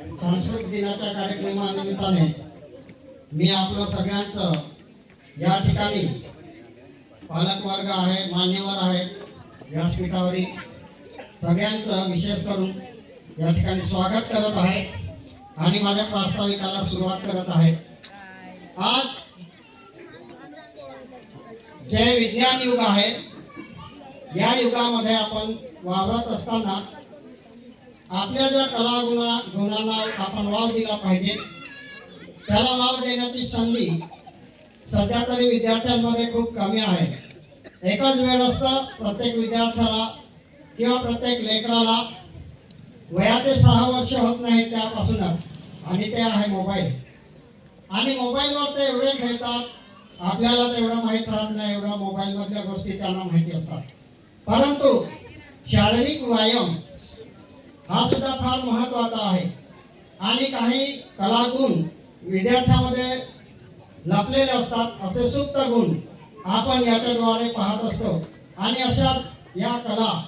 सांस्कृतिक दिनाच्या कार्यक्रमानिमित्ताने मी आपलं सगळ्यांचं या ठिकाणी पालकवर्ग आहे मान्यवर आहेत व्यासपीठावरील सगळ्यांचं विशेष करून या ठिकाणी स्वागत करत आहे आणि माझ्या प्रास्ताविकाला सुरुवात करत आहे. आज जे विज्ञान युग आहे या युगामध्ये आपण वावरत असताना आपल्या ज्या कला गुणा गुणांना आपण वाव दिला पाहिजे त्याला वाव देण्याची संधी सध्या तरी विद्यार्थ्यांमध्ये खूप कमी आहे. एकच वेळ असतं प्रत्येक विद्यार्थ्याला किंवा प्रत्येक लेकराला वयाचे सहा वर्ष होत नाही त्यापासूनच आणि ते आहे मोबाईल. आणि मोबाईलवर ते एवढे खेळतात आपल्याला तेवढं माहीत राहत नाही एवढ्या मोबाईलमधल्या गोष्टी त्यांना माहिती असतात. परंतु शारीरिक व्यायाम हा सुद्धा फार महत्त्वाचा आहे. आणि काही कलागुण विद्यार्थ्यामध्ये लपलेले असतात असे सुप्त गुण आपण याच्याद्वारे पाहत असतो. आणि अशाच या कला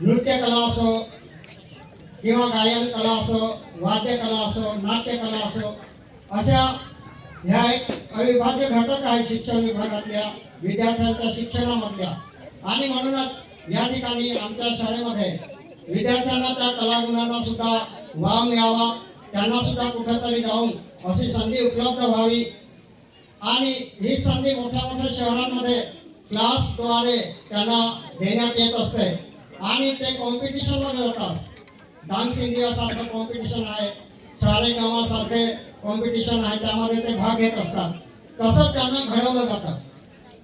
नृत्यकला असो किंवा गायन कला असो वाद्यकला असो नाट्यकला असो अशा ह्या एक अविभाज्य घटक आहे शिक्षण विभागातल्या विद्यार्थ्यांच्या शिक्षणामधल्या. आणि म्हणूनच या ठिकाणी आमच्या शाळेमध्ये विद्यार्थ्यांना त्या कलागुणांना सुद्धा वाव मिळावा. त्यांना सुद्धा कुठेतरी जाऊन अशी संधी उपलब्ध व्हावी. आणि ही संधी मोठ्या मोठ्या शहरांमध्ये क्लासद्वारे त्यांना देण्यात येत असते. आणि ते कॉम्पिटिशनमध्ये जातात. डान्स इंडियासारखं कॉम्पिटिशन आहे. सारे गावासारखे कॉम्पिटिशन आहे. त्यामध्ये ते भाग घेत असतात. तसंच त्यांना घडवलं जातं.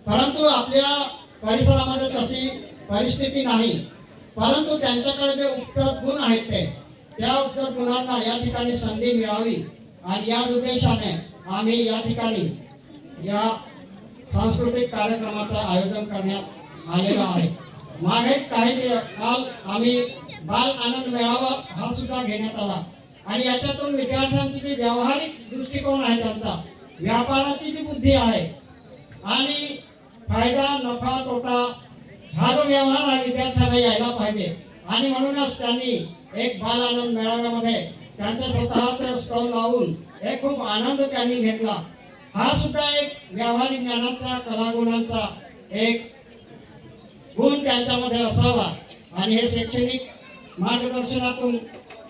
परंतु आपल्या परिसरामध्ये तशी परिस्थिती नाही. परंतु त्यांच्याकडे जे उत्तर गुण आहेत ते त्या उत्तर गुणांना या ठिकाणी संधी मिळावी. आणि या उद्देशाने आम्ही या ठिकाणी या सांस्कृतिक कार्यक्रमाचं आयोजन करण्यात आलेलं आहे. मागे काही दिवस काल आम्ही बाल आनंद मेळावा हा सुद्धा घेण्यात आला. आणि याच्यातून विद्यार्थ्यांची जी व्यावहारिक दृष्टिकोन आहे त्यांचा व्यापाराची जी बुद्धी आहे आणि फायदा नफा तोटा हा जो व्यवहार हा विद्यार्थ्यांना यायला पाहिजे. आणि म्हणूनच त्यांनी एक बाल आनंद मेळाव्यामध्ये त्यांचा स्वतःच स्टॉल लावून एक खूप आनंद त्यांनी घेतला. हा सुद्धा एक व्यावहारिक ज्ञानाचा कलागुणांचा एक गुण त्यांच्यामध्ये असावा. आणि हे शैक्षणिक मार्गदर्शनातून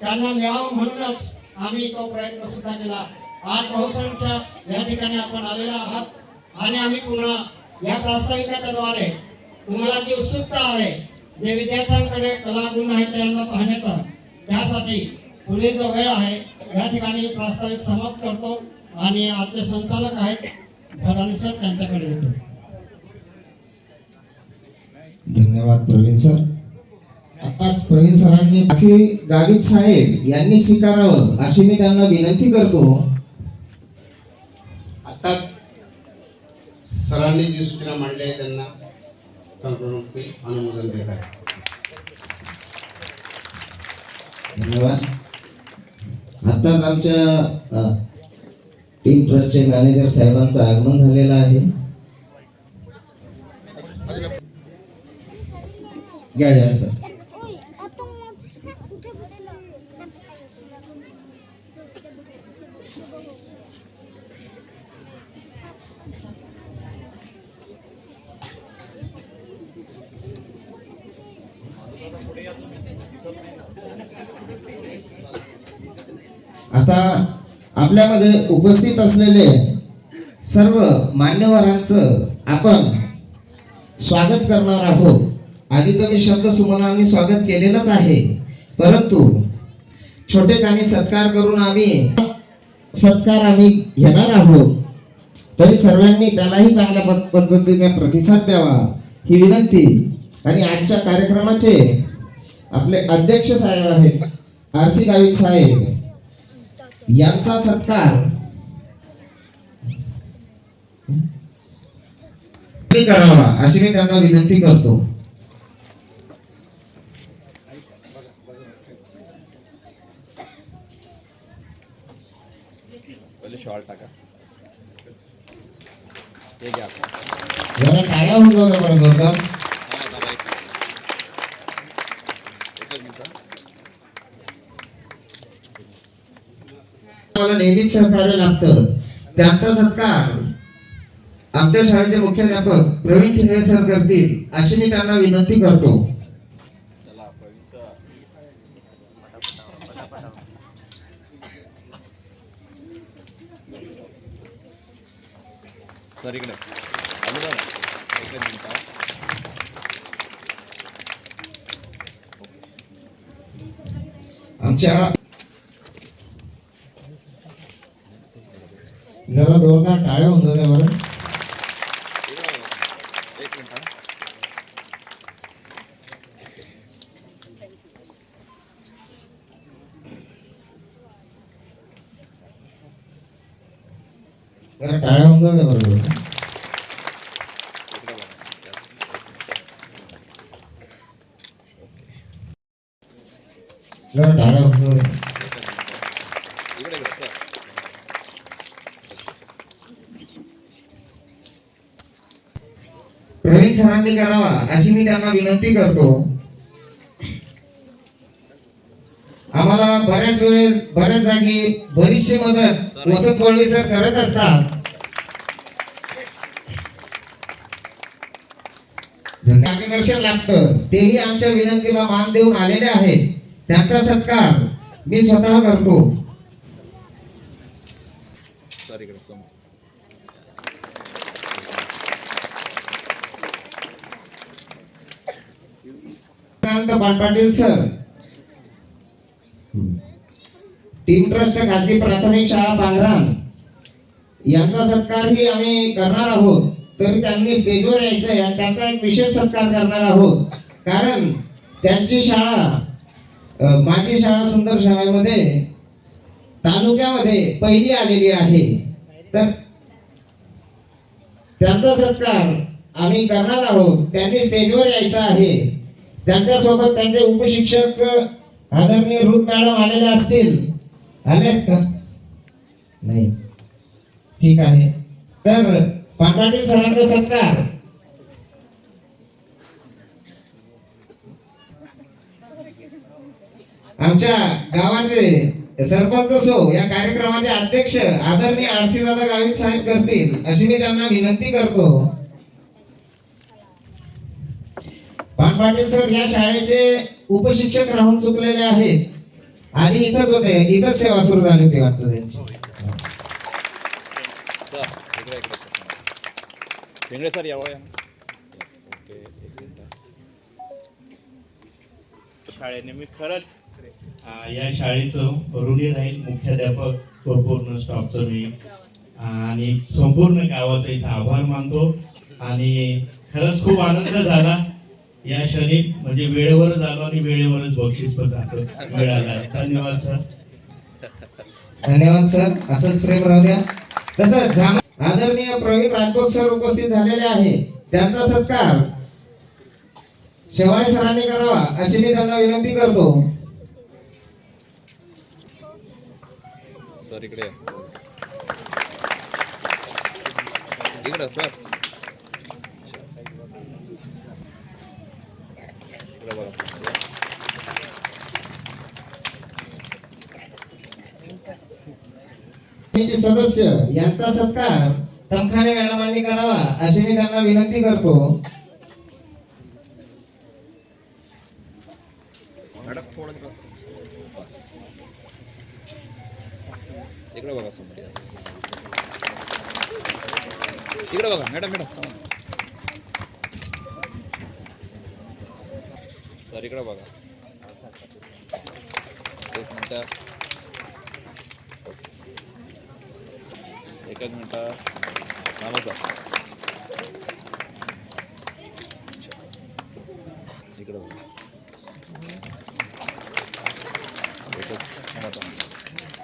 त्यांना मिळावं म्हणूनच आम्ही तो प्रयत्न सुद्धा केला. आज बहुसंख्य या ठिकाणी आपण आलेला आहात. आणि आम्ही पुन्हा या प्रास्ताविकाच्याद्वारे तुम्हाला जी उत्सुकता आहे जे विद्यार्थ्यांकडे कलागुण आहेत त्यांना पाहण्याचा त्यासाठी पुढे जो वेळ आहे या ठिकाणी प्रास्ताविक समाप्त करतो आणि आजचे संचालक आहेत भदानी सर त्यांच्याकडे येतो. धन्यवाद प्रवीण सर. आताच प्रवीण सरांनी असे गावित साहेब यांनी स्वीकारावं अशी मी त्यांना विनंती करतो. आता सरांनी जी सूचना मांडली आहे त्यांना संपूर्ण अनुमोदन देत आहे. धन्यवाद. आत्ताच आमच्या टीम ट्रस्टचे मॅनेजर साहेबांचं आगमन झालेलं आहे. घ्या घ्या सर. Thank you. आता आपल्यामध्ये उपस्थित असलेले सर्व मान्यवरांचं आपण स्वागत करणार आहोत. आधी तर मी शब्द सुमनांनी स्वागत केलेलंच आहे. परंतु छोटे काही सत्कार करून आम्ही सत्कार आम्ही घेणार आहोत. तरी सर्वांनी त्यालाही चांगल्या पद्धतीने प्रतिसाद द्यावा ही विनंती. आणि आजच्या कार्यक्रमाचे आपले अध्यक्ष साहेब आहेत आर सी गावित साहेब. यांचा सत्कार. करावा अशी मी त्यांना विनंती करतो पहिले शॉर्ट टाका हे घ्या आता. जरा टाळ्या होऊन जाऊ द्या बरं जोरदार हा, आता बाईक. एकच मिनिट मला नेहमीच सहकार्य लागतं त्यांचा सत्कार आमच्या शाळेचे मुख्याध्यापक प्रवीण ठिंगळे सर करतील अशी मी त्यांना विनंती करतो. सर इकडे. आमच्या जरा जोरदार टाळ्या होऊन जाते बरं एक मिनिट हा. जरा टाळ्या होऊन जाते बरोबर इकडे बघा जरा टाळ्या होऊन जाते इकडे इकडे सर प्रवीण सरांनी करावा अशी मी त्यांना विनंती करतो. आम्हाला बऱ्याच वेळेस बऱ्याच जागी बरीचशी मदत वसंत वळवी सर करत असतात. मार्गदर्शन लागतं. तेही आमच्या विनंतीला मान देऊन आलेले आहेत. त्यांचा सत्कार मी स्वतः करतो. Nishikant Patpatil sir. Team trust खाजगी प्राथमिक शाळा पांघराण. यांचा सत्कारही आम्ही करणार आहोत. तरी त्यांनी स्टेजवर यायचं आहे. आणि त्यांचा एक विशेष सत्कार करणार आहोत. कारण त्यांची शाळा माझी शाळा सुंदर शाळेमध्ये तालुक्यामध्ये पहिली आलेली आहे. तर त्यांचा सत्कार आम्ही करणार आहोत. त्यांनी स्टेजवर यायचं आहे. त्यांच्यासोबत त्यांचे उपशिक्षक आदरणीय रुथ मॅडम आलेले असतील. आलेत का? नाही. ठीक आहे. तर पाटपाटील सरांचा सत्कार. आमच्या गावाचे सरपंच असो या कार्यक्रमाचे अध्यक्ष आदरणीय आरसी दादा गावित साहेब करतील अशी मी त्यांना विनंती करतो. पाटील सर या शाळेचे उपशिक्षक राहून चुकलेले आहेत. आधी इथंच होते इथंच सेवा सुरू झाली होती वाटतं त्यांची. सर शाळेने मी खरंच या शाळेचं ऋणी राहील मुख्याध्यापक व पूर्ण स्टाफचं मी आणि संपूर्ण गावाचा इथं आभार मानतो. आणि खरंच खूप आनंद झाला. या क्षणी म्हणजे वेळेवरच आलो आणि वेळेवरच बक्षीस पण असं मिळालं. धन्यवाद सर धन्यवाद सर असंच प्रेम राहू द्या. तसंच जाम- आदरणीय प्रवीण राजपूत सर उपस्थित झालेले आहेत त्यांचा सत्कार शेवाळे सरांनी करावा अशी मी त्यांना विनंती करतो. सर इकडे या. इकडं सर इकडे बघा समिती सदस्य यांचा सत्कार तमखाने मॅडमांनी करावा अशी मी त्यांना विनंती करतो. मॅडम थोडं इकडे बघा समोर इकडे बघा मॅडम मॅडम. इकडे बघा. एक मिनटं. एकच मिनटं. थांबा बघा.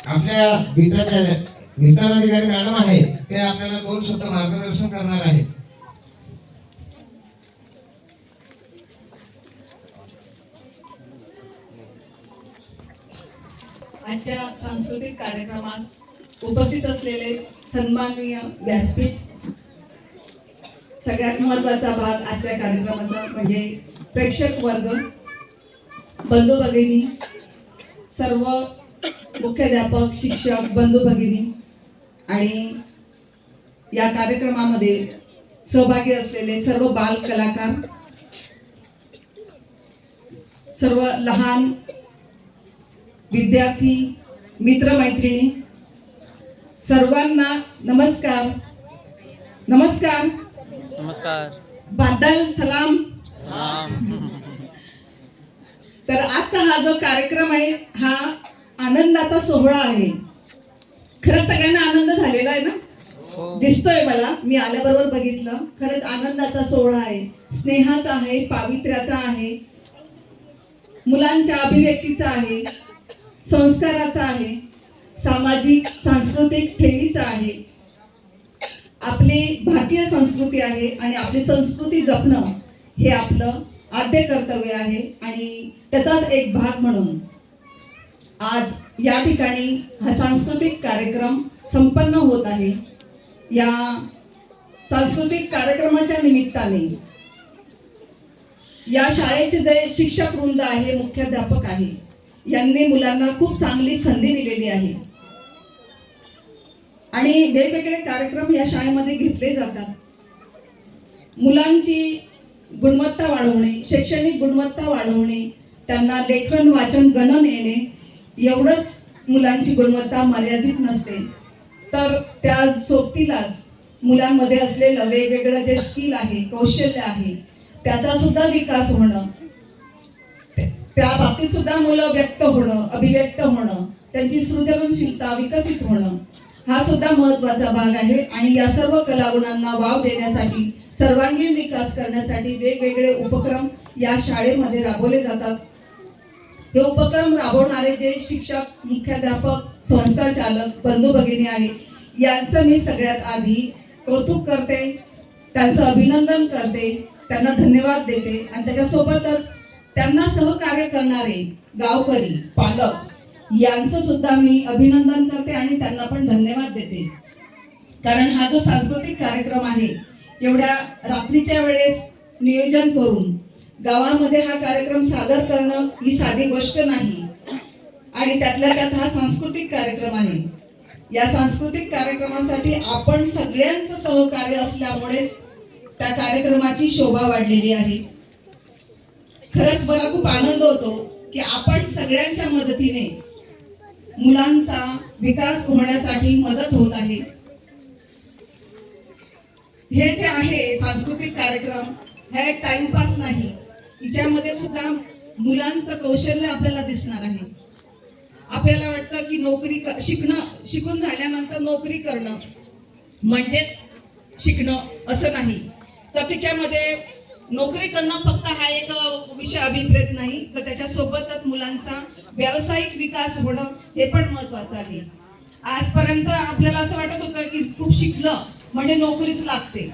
आपल्या बीटाच्या विस्तार अधिकारी मॅडम आहेत. ते आपल्याला दोन शब्द मार्गदर्शन करणार आहेत. कार्यक्रमास उपस्थित असलेले सन्माननीय व्यासपीठ सगळ्यात महत्त्वाचा भाग आजच्या कार्यक्रमाचा म्हणजे प्रेक्षक वर्ग बंधू भगिनी सर्व मुख्याध्यापक शिक्षक बंधू भगिनी आणि या कार्यक्रमामध्ये सहभागी असलेले सर्व बाल कलाकार सर्व लहान विद्यार्थी मित्रमैत्रिणी सर्वांना नमस्कार. नमस्कार. नमस्कार. बादल सलाम. तर आजचा हा जो कार्यक्रम आहे हा आनंदाचा सोहळा आहे. खरंच सगळ्यांना आनंद झालेला आहे ना? हो. दिसतोय मला. मी आल्याबरोबर बघितलं. खरंच आनंदाचा सोहळा आहे. स्नेहाचा आहे पावित्र्याचा आहे. मुलांच्या अभिव्यक्तीचा आहे. संस्काराचा आहे सामाजिक सांस्कृतिक ठेवीचा आहे. आपली भारतीय संस्कृती आहे आणि आपली संस्कृती जपणं हे आपलं आद्य कर्तव्य आहे आणि त्याचाच एक भाग म्हणून. आज या ठिकाणी हा सांस्कृतिक कार्यक्रम संपन्न होत आहे. या सांस्कृतिक कार्यक्रमाच्या निमित्ताने या शाळेचे जे शिक्षक वृंद आहे मुख्याध्यापक आहे यांनी मुलांना खूप चांगली संधी दिलेली आहे. आणि वेगवेगळे कार्यक्रम या शाळेमध्ये घेतले जातात. मुलांची गुणवत्ता वाढवणे शैक्षणिक गुणवत्ता वाढवणे त्यांना लेखन वाचन गणन येणे एवढंच मुलांची गुणवत्ता मर्यादित नसते. तर त्या सोबतीलाच मुलांमध्ये असलेलं वेगवेगळं जे स्किल आहे कौशल्य आहे त्याचा सुद्धा विकास होणं त्या बाबतीत सुद्धा मुलं व्यक्त होणं अभिव्यक्त होणं त्यांची सृजनशीलता विकसित होणं हा सुद्धा महत्त्वाचा भाग आहे. आणि या सर्व कलागुणांना वाव देण्यासाठी सर्वांगीण विकास करण्यासाठी वेगवेगळे उपक्रम या शाळेमध्ये राबवले जातात. हे उपक्रम राबवणारे जे शिक्षक मुख्याध्यापक संस्था चालक बंधू भगिनी आहेत यांचं मी सगळ्यात आधी कौतुक करते त्यांचं अभिनंदन करते त्यांना धन्यवाद देते आणि त्याच्यासोबतच त्यांना सहकार्य करणारे गावकरी पालक यांचं सुद्धा मी अभिनंदन करते आणि त्यांना पण धन्यवाद देते. कारण हा जो सांस्कृतिक कार्यक्रम आहे एवढ्या रात्रीच्या वेळेस नियोजन करून गावामध्ये हा कार्यक्रम सादर करणं ही साधी गोष्ट नाही. आणि त्यातल्या त्यात हा सांस्कृतिक कार्यक्रम आहे. या सांस्कृतिक कार्यक्रमासाठी आपण सगळ्यांचं सहकार्य असल्यामुळेच त्या कार्यक्रमाची शोभा वाढलेली आहे. खरंच मला खूप आनंद होतो की आपण सगळ्यांच्या मदतीने मुलांचा विकास होण्यासाठी मदत होत आहे. हे जे आहे सांस्कृतिक कार्यक्रम हा एक टाइमपास नाही. हिच्यामध्ये सुद्धा मुलांचं कौशल्य आपल्याला दिसणार आहे. आपल्याला वाटतं की नोकरी कर शिकणं शिकून झाल्यानंतर नोकरी करणं म्हणजेच शिकणं असं नाही. तर तिच्यामध्ये नोकरी करणं फक्त हा एक विषय अभिप्रेत नाही तर त्याच्यासोबतच मुलांचा व्यावसायिक विकास होणं हे पण महत्वाचं आहे. आजपर्यंत आपल्याला असं वाटत होतं की खूप शिकलं म्हणजे नोकरीच लागते.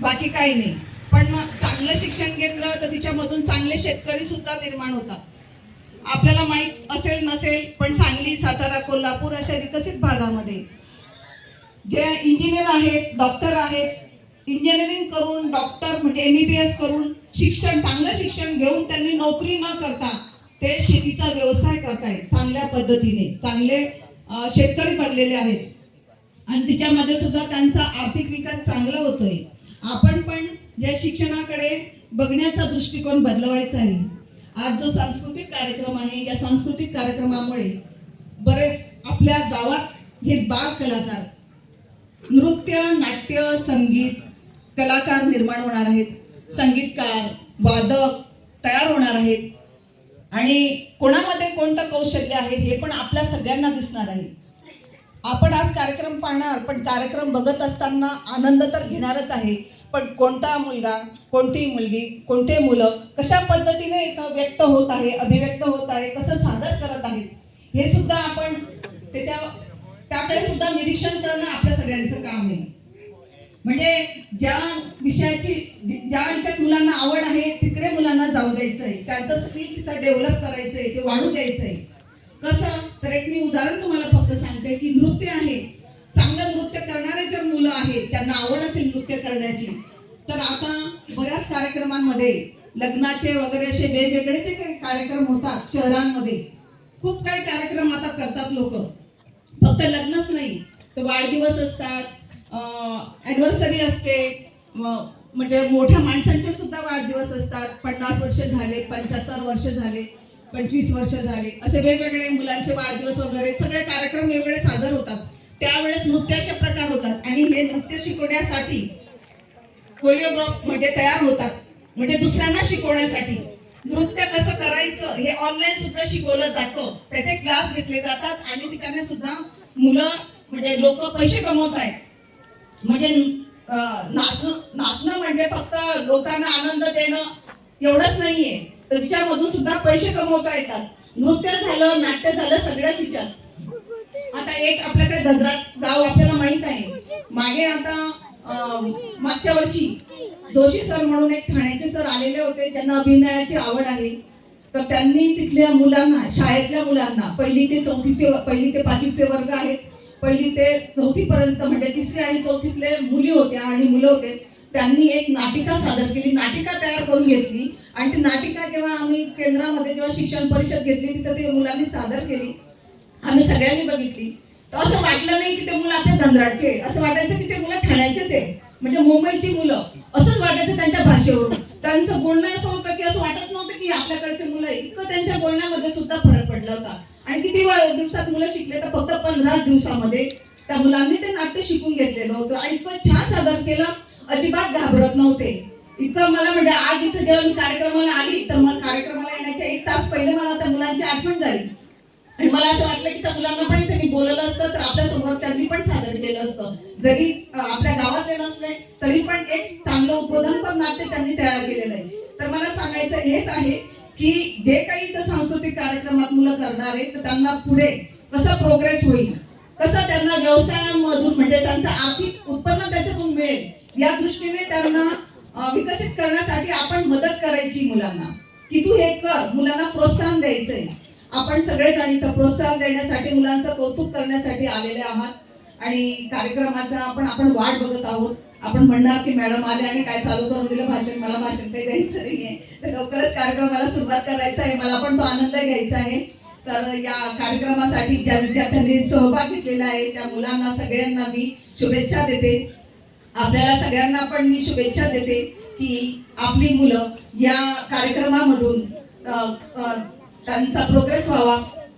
बाकी काही नाही. पण चांगलं शिक्षण घेतलं तर तिच्यामधून चांगले शेतकरी सुद्धा निर्माण होतात. आपल्याला माहीत असेल नसेल पण सांगली सातारा कोल्हापूर अशा विकसित भागामध्ये जे इंजिनियर आहेत डॉक्टर आहेत इंजिनिअरिंग करून डॉक्टर म्हणजे एम बी एस करून शिक्षण चांगलं शिक्षण घेऊन त्यांनी नोकरी न करता ते शेतीचा व्यवसाय करतायत चांगल्या पद्धतीने. चांगले शेतकरी बनलेले आहेत. आणि तिच्यामध्ये सुद्धा त्यांचा आर्थिक विकास चांगला होतोय. आपण पण या शिक्षणाकडे बघण्याचा दृष्टिकोन बदलवायचा आहे. आज जो सांस्कृतिक कार्यक्रम आहे या सांस्कृतिक कार्यक्रमामुळे बरेच आपल्या गावात हे बाल कलाकार नृत्य नाट्य संगीत कलाकार निर्माण होणार आहेत संगीतकार वादक तयार होणार आहेत. आणि कोणामध्ये कोणतं कौशल्य आहे हे पण आपल्या सगळ्यांना दिसणार आहे. आपण आज कार्यक्रम पाहणार पण कार्यक्रम बघत असताना आनंद तर घेणारच आहे. पण कोणता मुलगा कोणती मुलगी कोणते मुलं कशा पद्धतीने इथं व्यक्त होत आहे अभिव्यक्त होत आहे कसं सादर करत आहे हे सुद्धा आपण त्याच्या त्याकडे सुद्धा निरीक्षण करणं आपल्या सगळ्यांचं काम आहे. म्हणजे ज्या विषयाची ज्या ह्याच्यात मुलांना आवड आहे तिकडे मुलांना जाऊ आहे त्यांचं स्किल तिथं डेव्हलप करायचंय ते वाढू द्यायचंय. कसं? तर एक मी उदाहरण तुम्हाला फक्त सांगते की नृत्य आहे. चांगलं नृत्य करणारे जर मुलं आहेत त्यांना आवड असेल नृत्य करण्याची तर आता बऱ्याच कार्यक्रमांमध्ये लग्नाचे वगैरे असे वेगवेगळे जे काही कार्यक्रम होतात शहरांमध्ये खूप काही कार्यक्रम आता करतात लोक. फक्त लग्नच नाही तर वाढदिवस असतात ॲनिव्हर्सरी असते. म्हणजे मोठ्या माणसांचे सुद्धा वाढदिवस असतात. पन्नास वर्ष झाले पंच्याहत्तर वर्ष झाले पंचवीस वर्ष झाले. असे वेगवेगळे मुलांचे वाढदिवस वगैरे सगळे कार्यक्रम वेगवेगळे सादर होतात. त्यावेळेस नृत्याचे प्रकार होतात. आणि हे नृत्य शिकवण्यासाठी कोरिओग्राफ म्हणजे तयार होतात. म्हणजे दुसऱ्यांना शिकवण्यासाठी. नृत्य कसं करायचं हे ऑनलाईन सुद्धा शिकवलं जातं. त्याचे क्लास घेतले जातात आणि तिच्याने सुद्धा मुलं म्हणजे लोक पैसे कमवत आहेत म्हणजे नाचणं नाचणं म्हणजे फक्त लोकांना आनंद देणं एवढंच नाहीये. तर तिच्यामधून सुद्धा पैसे कमवता येतात. नृत्य झालं नाट्य झालं सगळ्याच तिच्यात आता एक आपल्याकडे गजराट गाव आपल्याला माहीत आहे. मागे आता मागच्या वर्षी जोशी सर म्हणून एक ठाण्याचे सर आलेले होते. त्यांना अभिनयाची आवड आहे. तर त्यांनी तिथल्या मुलांना शाळेतल्या मुलांना पहिली ते चौथीचे पहिली ते पाचवीचे वर्ग आहेत. पहिली ते चौथी पर्यंत म्हणजे तिसरी आणि चौथीतले मुली होत्या आणि मुलं होते त्यांनी एक नाटिका सादर केली. नाटिका तयार करून घेतली. आणि ती नाटिका जेव्हा आम्ही केंद्रामध्ये जेव्हा शिक्षण परिषद घेतली तिथं ते मुलांनी सादर केली. आम्ही सगळ्यांनी बघितली. तर असं वाटलं नाही की ते मुलं आपल्या धंद्राचे असं वाटायचं की ते मुलं ठाण्याचेच आहे म्हणजे मुंबईची मुलं. असंच वाटायचं त्यांच्या भाषेवरून. त्यांचं बोलणं असं होतं की असं वाटत नव्हतं की आपल्याकडचे मुलं इतकं त्यांच्या बोलण्यामध्ये सुद्धा फरक पडला होता. आणि किती दिवसात मुलं शिकले तर फक्त पंधरा दिवसामध्ये. त्या मुलांनी ते नाट्य शिकून घेतलेलं होतं. आणि इतकं छान सादर केलं अजिबात घाबरत नव्हते. इतकं मला म्हणजे आज इथं जेव्हा मी कार्यक्रमाला आली तर मला कार्यक्रमाला येण्याच्या एक तास पहिले मला त्या मुलांची आठवण झाली. आणि मला असं वाटलं की त्या मुलांना पण इथे मी बोललं असतं तर आपल्यासमोर त्यांनी पण सादर केलं असतं. जरी आपल्या आपल्या गावातले नसले तरी पण एक चांगलं उद्बोधन पण नाट्य त्यांनी तयार केलेलं आहे. तर मला सांगायचं हेच आहे की जे काही इथं सांस्कृतिक कार्यक्रमात मुलं करणार आहे तर त्यांना पुढे कसा प्रोग्रेस होईल? कसा त्यांना व्यवसायामधून म्हणजे त्यांचं आर्थिक उत्पन्न त्याच्यातून मिळेल या दृष्टीने त्यांना विकसित करण्यासाठी आपण मदत करायची मुलांना. की तू हे कर मुलांना प्रोत्साहन द्यायचंय. आपण सगळेजण इथं प्रोत्साहन देण्यासाठी मुलांचं कौतुक करण्यासाठी आलेले आहात. आणि कार्यक्रमाचा आपण आपण वाट बघत आहोत. आपण म्हणणार की मॅडम आले आणि काय चालू करून दिलं? भाषण मला भाषण काही द्यायचं नाहीये. तर लवकरच कार्यक्रमाला सुरुवात करायचा आहे. मला पण तो आनंद घ्यायचा आहे. तर या कार्यक्रमासाठी ज्या विद्यार्थ्यांनी सहभाग घेतलेला आहे त्या मुलांना सगळ्यांना मी शुभेच्छा देते. आपल्याला सगळ्यांना पण मी शुभेच्छा देते की आपली मुलं या कार्यक्रमामधून त्यांचा प्रोग्रेस व्हावा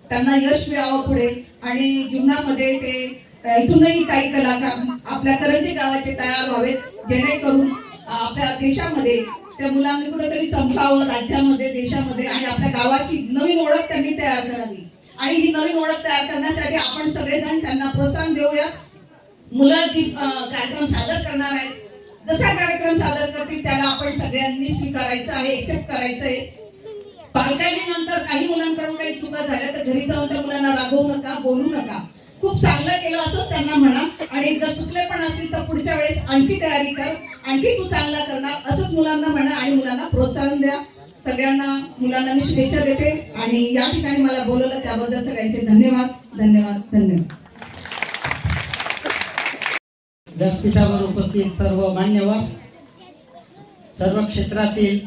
त्यांना यश मिळावं पुढे आणि जीवनामध्ये ते इथूनही काही कलाकार आपल्या करंदी गावाचे तयार व्हावेत जेणेकरून आपल्या देशामध्ये त्या मुलांनी कुठेतरी चमकावं राज्यामध्ये देशामध्ये आणि आपल्या गावाची नवीन ओळख त्यांनी तयार करावी. आणि ही नवीन ओळख तयार करण्यासाठी आपण सगळेजण त्यांना प्रोत्साहन देऊया. मुलं जी कार्यक्रम सादर करणार आहेत. जसा कार्यक्रम सादर करतील त्याला आपण सगळ्यांनी स्वीकारायचं आहे एक्सेप्ट करायचं आहे पालकांनी नंतर काही मुलांकडून काही चुका झाल्या तर घरी जाऊन त्या मुलांना रागवू नका बोलू नका. खूप चांगलं केलं असंच त्यांना म्हणा. आणि जर चुकले पण असतील तर पुढच्या वेळेस आणखी तयारी कर. आणखी तू चांगला करणार असंच मुलांना म्हणा आणि मुलांना प्रोत्साहन द्या. सगळ्यांना मुलांना मी शुभेच्छा देते. आणि या ठिकाणी मला बोलवलं त्याबद्दल सगळ्यांचे धन्यवाद. धन्यवाद. धन्यवाद. व्यासपीठावर उपस्थित सर्व मान्यवर सर्व क्षेत्रातील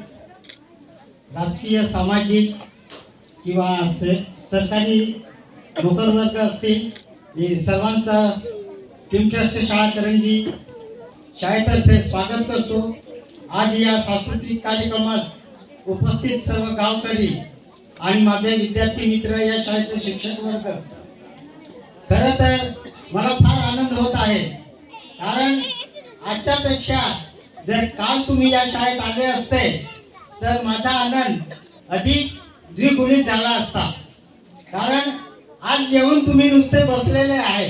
राजकीय सामाजिक किंवा सरकारी नोकरवर्ग असतील मी सर्वांचं टीम ट्रस्ट शाळा करंजी शाळेतर्फे स्वागत करतो. आज या सांस्कृतिक कार्यक्रमास उपस्थित सर्व गावकरी आणि माझे विद्यार्थी मित्र या शाळेचे शिक्षक वर्ग. खरं तर मला फार आनंद होत आहे. कारण आजच्यापेक्षा जर काल तुम्ही या शाळेत आले असते तर माझा आनंद अधिक द्विगुणित झाला असता. कारण आज जेवण तुम्ही नुसते बसलेले आहे.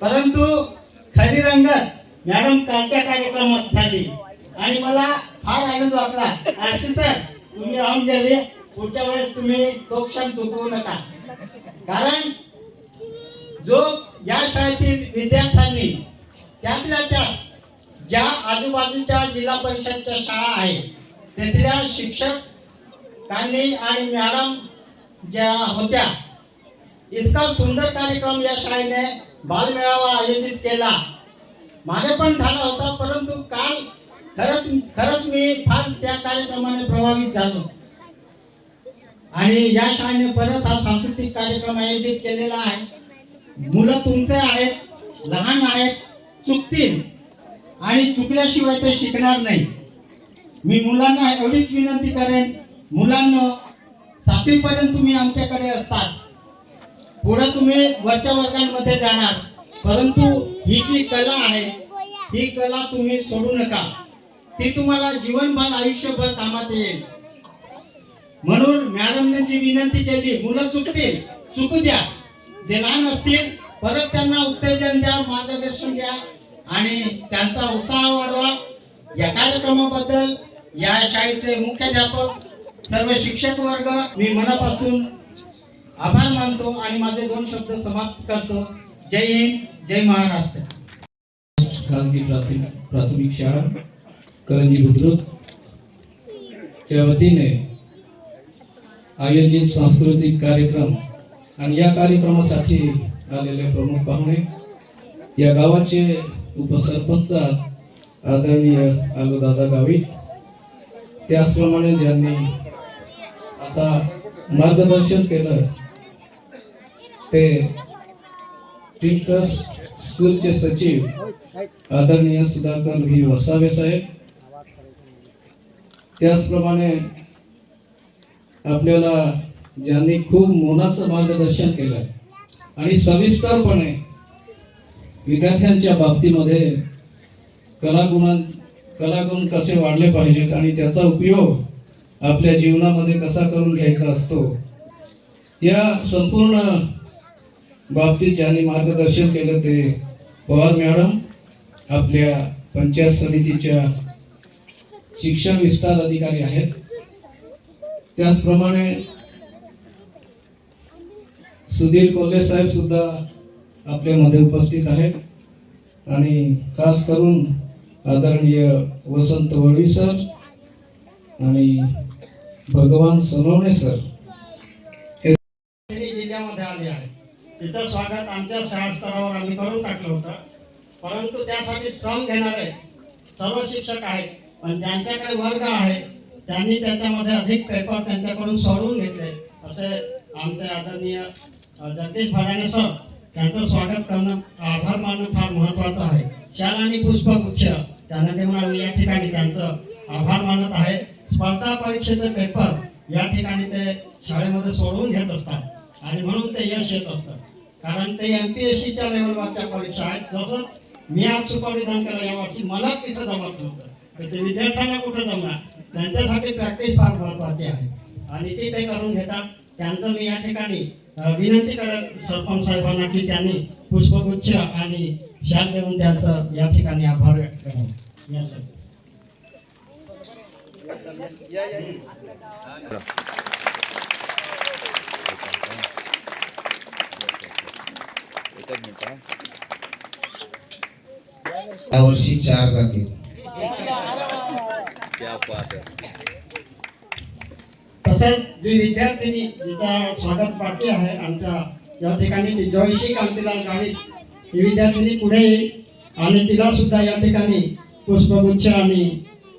परंतु खरी रंगत मॅडम कालच्या कार्यक्रमात झाली आणि मला फार आनंद वाटला. आरशी सर तुम्ही राहून गेले. पुढच्या वेळेस तुम्ही तो क्षण चुकवू नका. कारण जो या शाळेतील विद्यार्थ्यांनी त्यातल्या त्यात ज्या आजूबाजूच्या जिल्हा परिषदच्या शाळा आहेत तेथल्या शिक्षकांनी आणि मॅडम ज्या होत्या इतका सुंदर कार्यक्रम या शाळेने बालमेळावा आयोजित केला. माझे पण झाला होता परंतु काल खरंच खरंच मी फार त्या कार्यक्रमाने प्रभावित झालो. आणि या शाळेने परत हा सांस्कृतिक कार्यक्रम आयोजित केलेला आहे. मुलं तुमचे आहेत लहान आहेत चुकतील. आणि चुकल्याशिवाय ते शिकणार नाही. मी मुलांना एवढीच विनंती करेन मुलांना सातवीपर्यंत तुम्ही आमच्याकडे असतात. पुढे तुम्ही वरच्या वर्गांमध्ये जाणार. परंतु ही जी कला आहे ही कला तुम्ही सोडू नका. ती तुम्हाला जीवनभर आयुष्यभर कामात येईल. म्हणून मॅडमने जी विनंती केली मुलं चुकतील चुकू द्या. जे लहान असतील परत त्यांना उत्तेजन द्या मार्गदर्शन द्या आणि त्यांचा उत्साह वाढवा. या कार्यक्रमाबद्दल या शाळेचे मुख्याध्यापक सर्व शिक्षक वर्ग मी मनापासून आभार मानतो आणि माझे दोन शब्द समाप्त करतो. जय हिंद जय महाराष्ट्र. खाजगी प्राथमिक प्राथमिक शाळा करंजी बुद्रुकच्या वतीने आयोजित सांस्कृतिक कार्यक्रम आणि या कार्यक्रमासाठी आलेले प्रमुख पाहुणे या गावाचे उपसरपंच आदरणीय आलूदादा गावित त्याचप्रमाणे ज्यांनी आता मार्गदर्शन केलं ते टीम ट्रस्ट स्कूलचे सचिव आदरणीय सुधाकर व्ही. वसावे साहेब. त्याचप्रमाणे आपल्याला ज्यांनी खूप मोलाचं मार्गदर्शन केलं आणि सविस्तरपणे विद्यार्थ्यांच्या बाबतीमध्ये कलागुणां कलागुण कसे वाढले पाहिजेत आणि त्याचा उपयोग आपल्या जीवनामध्ये कसा करून घ्यायचा असतो या संपूर्ण बाबतीत ज्यांनी मार्गदर्शन केलं ते पवार मॅडम आपल्या पंचायत समितीच्या शिक्षण विस्तार अधिकारी आहेत. त्याचप्रमाणे सुधीर कोल्हे साहेब सुद्धा आपल्यामध्ये उपस्थित आहेत. आणि खास करून आदरणीय वसंत वडी सर आणि भगवान सोनवणे सर त्यांनी जिल्ह्यामध्ये आले आहे तिथं स्वागत आमच्या शाळा स्तरावर आम्ही करून टाकलं होतं. परंतु त्यासाठी श्रम घेणारे सर्व शिक्षक आहेत पण ज्यांच्याकडे वर्ग आहे त्यांनी त्याच्यामध्ये अधिक पेपर त्यांच्याकडून सोडवून घेतले. असे आमचे आदरणीय जगदीश भराणे सर त्यांचं स्वागत करणं आभार मानणं फार महत्त्वाचं आहे. शाल आणि पुष्पगुच्छ त्यांना देऊन आम्ही या ठिकाणी त्यांचं आभार मानत आहे. स्पर्धा परीक्षेचे पेपर या ठिकाणी ते शाळेमध्ये सोडवून घेत असतात आणि म्हणून ते यश येत असतं कारण ते एम पी एस सीच्या लेवलवरच्या परीक्षा आहेत. जसं मी आज सुपरविधान केलं यावर्षी मलाच तिथं जमत नव्हतं. तर ते विद्यार्थ्यांना कुठं जमणार? त्यांच्यासाठी प्रॅक्टिस फार महत्त्वाची आहे. आणि ती ते करून घेतात. त्यांचं मी या ठिकाणी विनंती करत सरपंच साहेबांना की त्यांनी पुष्पगुच्छ आणि शाल देऊन त्यांचं या ठिकाणी आभार व्यक्त करावं यासाठी एकच मिनिट हा. यावर्षी चार जातील क्या बात आहे तसेच जी विद्यार्थिनी जिचा स्वागत बाकी आहे आमच्या या ठिकाणी ती जयश्री कांतीलाल गावित ही विद्यार्थिनी पुढे येईल आणि तिला सुद्धा या ठिकाणी पुष्पगुच्छ आणि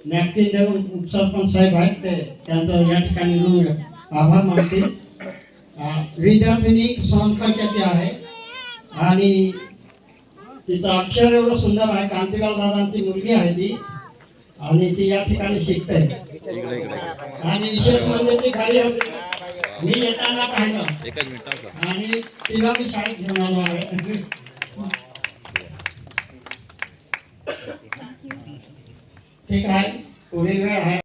नॅपकिन देऊन उपसरपंच साहेब आहेत ते त्यांचं या ठिकाणी आभार मानतील विद्यार्थिनी संस्कृत्याची आहे. आणि तिचं अक्षर एवढं सुंदर आहे कांतीलाल दादांची मुलगी आहे ती. आणि ती या ठिकाणी शिकते. आणि विशेष म्हणजे ती होती मी येताना पाहिलं. आणि तिला मी शाळेत घेऊन आलो आहे. ठीक आहे. पुढील वेळ आहे.